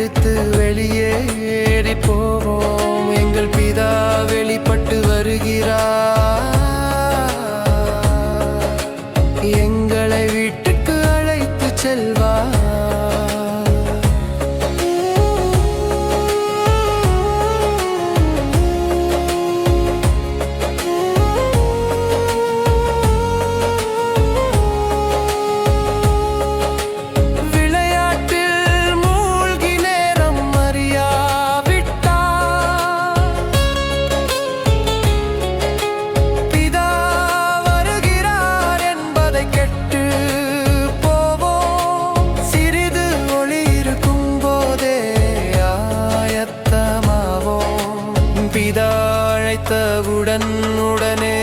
முடித்து வெளியே ஏறி போவோம். எங்கள் பிதா வெளிப்பட்டு வருகிறார். எங்களை வீட்டுக்கு அழைத்து செல்வ பிதா அழைத்தவுடன் உடனே